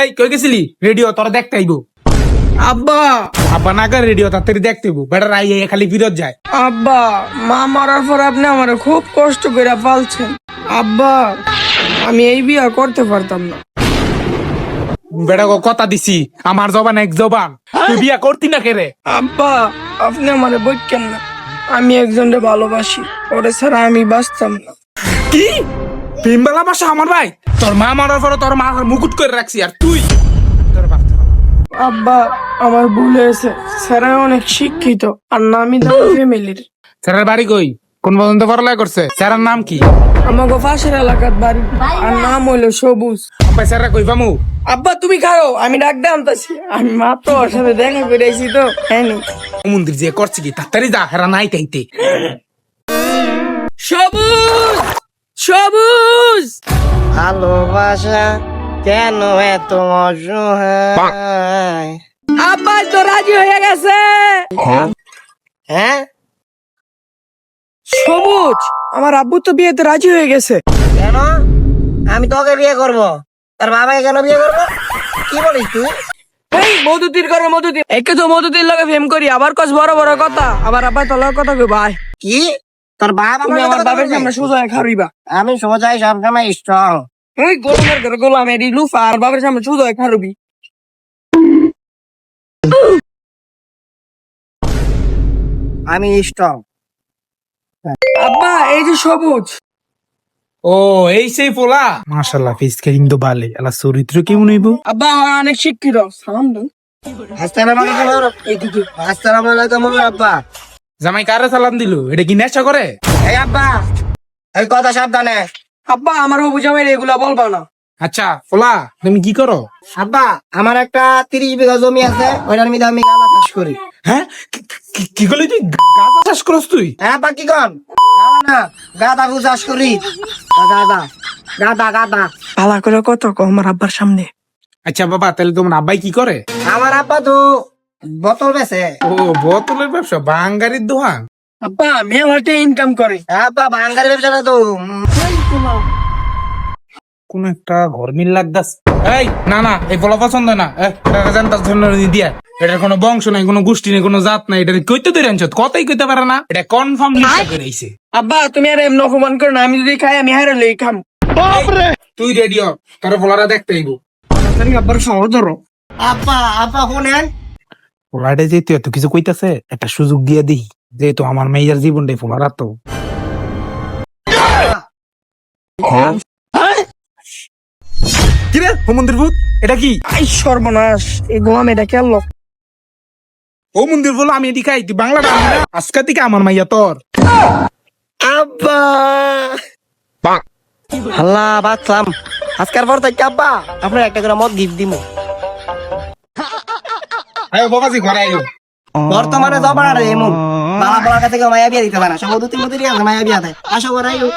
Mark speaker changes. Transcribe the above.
Speaker 1: এই কই গেছিলি? রেডিও তোরা দেখতে আইবো।
Speaker 2: আব্বা!
Speaker 1: আব্বা না করে রেডিও তাড়াতাড়ি দেখতে আইবো। বেটা রাই খালি বিরত যায়।
Speaker 2: আব্বা মা মরার পর আপনি আমার খুব কষ্ট করে পালছেন। আব্বা আমি এই বিয়া করতে পারতাম না।
Speaker 1: বেটা গো কথা দিছি। আমার জবান এক জবান। তুই বিয়া করতি না কেরে?
Speaker 2: আব্বা আপনি আমার বইকেন না। আমি একজনকে ভালোবাসি। ওরে ছাড়া আমি বাঁচতাম না।
Speaker 1: কি? প্রেমবালা বাসা আমার ভাই? তোর মা মারার পরে তোর মা মুকুট করে রাখছি আর তুই? তোর বাপ
Speaker 2: আব্বা আমার ভুল হয়েছে। স্যার অনেক শিক্ষিত আর নামি দামি ফ্যামিলির।
Speaker 1: স্যারের বাড়ি কই? কোন পর্যন্ত পড়ালেখা করছে? স্যারের নাম কি?
Speaker 2: আমাকে পাশের এলাকার বাড়ি আর নাম হইল সবুজ।
Speaker 1: আব্বা স্যাররা কই পামু?
Speaker 2: আব্বা তুমি খাও আমি ডাক আনতাছি। আমি মাত্র ওর সাথে দেখা করে আইছি তো হ্যাঁ
Speaker 1: মন্দির যে করছে কি তাড়াতাড়ি যা হেরা নাই তাইতে।
Speaker 2: সবুজ সবুজ।
Speaker 3: ভালোবাসা কেন এত অসহায়?
Speaker 2: আব্বা তো রাজি হয়ে গেছে।
Speaker 3: হ্যাঁ।
Speaker 2: সবুজ আমার আব্বু তো বিয়েতে রাজি হয়ে গেছে।
Speaker 3: কেন? আমি তোকে বিয়ে করব। তার বাবাকে কেন বিয়ে করব? কি বলিস তুই?
Speaker 2: এই মধুতির করে মধুতির একে তো মধুতির লগে ফেম করি আবার কস বড় বড় কথা। আবার আব্বা তোলার কথা কই ভাই
Speaker 3: কি? তোর বাবা
Speaker 2: তুমি আমার বাবার সামনে সোজা খারিবা
Speaker 3: আমি সোজাই সবসময় স্ট্রং
Speaker 2: এই গোলামের ঘরে গোলাম এডি লুফা আর বাবার সামনে সোজা খারবি
Speaker 3: আমি স্ট্রং
Speaker 2: আব্বা এই যে সবুজ।
Speaker 1: ও এই সেই পোলা। মাশাল্লাহ ফেস কাটিং তো ভালো এলা চরিত্র কেমন হইব?
Speaker 2: আব্বা আমার অনেক শিক্ষিত। সালাম দেন।
Speaker 3: আসসালামু আলাইকুম আসসালামু আলাইকুম আব্বা।
Speaker 1: জামাই কারে সালাম দিল? এটা কি নেশা করে?
Speaker 3: এই আব্বা এই কথা সাবধানে।
Speaker 2: আব্বা আমার হবু জামাই এগুলা বলবা না।
Speaker 1: আচ্ছা পোলা তুমি কি করো?
Speaker 3: আব্বা আমার একটা তিরিশ বিঘা জমি আছে ওইটার মধ্যে আমি গাঁদা চাষ করি।
Speaker 1: হ্যাঁ? কি- করলি তুই? গাঁজা চাষ করস তুই?
Speaker 3: হ্যাঁ আব্বা কি কন গাঁদা না গাঁদা ফুল চাষ করি। গাঁদা গাঁদা গাঁদা।
Speaker 2: ভালো করে কত কো আমার আব্বার সামনে।
Speaker 1: আচ্ছা বাবা তাহলে তোমার আব্বাই কি করে?
Speaker 3: আমার আব্বা তো বোতল বেছে
Speaker 1: ও বোতলের ব্যবসা বাঙ্গারির দোকান?
Speaker 2: আব্বা মেলাতে ইনকাম করে।
Speaker 3: আব্বা বাঙ্গারি ব্যবসাটা তো।
Speaker 1: কোন একটা ঘর মিল লাগদাস এই না না এই পোলা পছন্দ না। জানতার জন্য দিয়া। এটার কোনো বংশ নাই কোনো গোষ্ঠী নাই কোনো জাত নাই। এটা কইতে ধরে আনছ কথাই কইতে পারে না। এটা কনফার্ম লিখা করে আইছে।
Speaker 2: আব্বা তুমি আর এমন অপমান করো না আমি যদি খাই আমি হারে লই খাম।
Speaker 1: তুই রেডিও তোর পোলারা দেখতে আইব।
Speaker 2: আব্বার সহজ ধরো
Speaker 3: আব্বা আব্বা শুনেন
Speaker 1: পোলারে যেহেতু এত কিছু কইতাছে একটা সুযোগ দিয়ে দিই। যেহেতু আমার মেয়ের জীবনটাই পোলারা তো কিরে মন্দির ভূত? এটা কি?
Speaker 2: আই সর্বনাশ। এই গোলাম এটা কেন
Speaker 1: ও মন্দির বলো আমি এদিকে আইতি না। আজকে থেকে আমার মাইয়া তোর।
Speaker 3: আব্বা! আল্লাহ বাঁচলাম। আজকের পর থেকে আব্বা আপনার একটা করে মদ গিফট দিব
Speaker 1: আয় বাবাজি ঘরে আইও
Speaker 3: বর্তমানে জবান রে এমন বাবা বলার কাছে মায়া বিয়া দিতে পারে সব দুটি মুদিরি আছে, মায়া বিয়া দেয়। আসো করাইও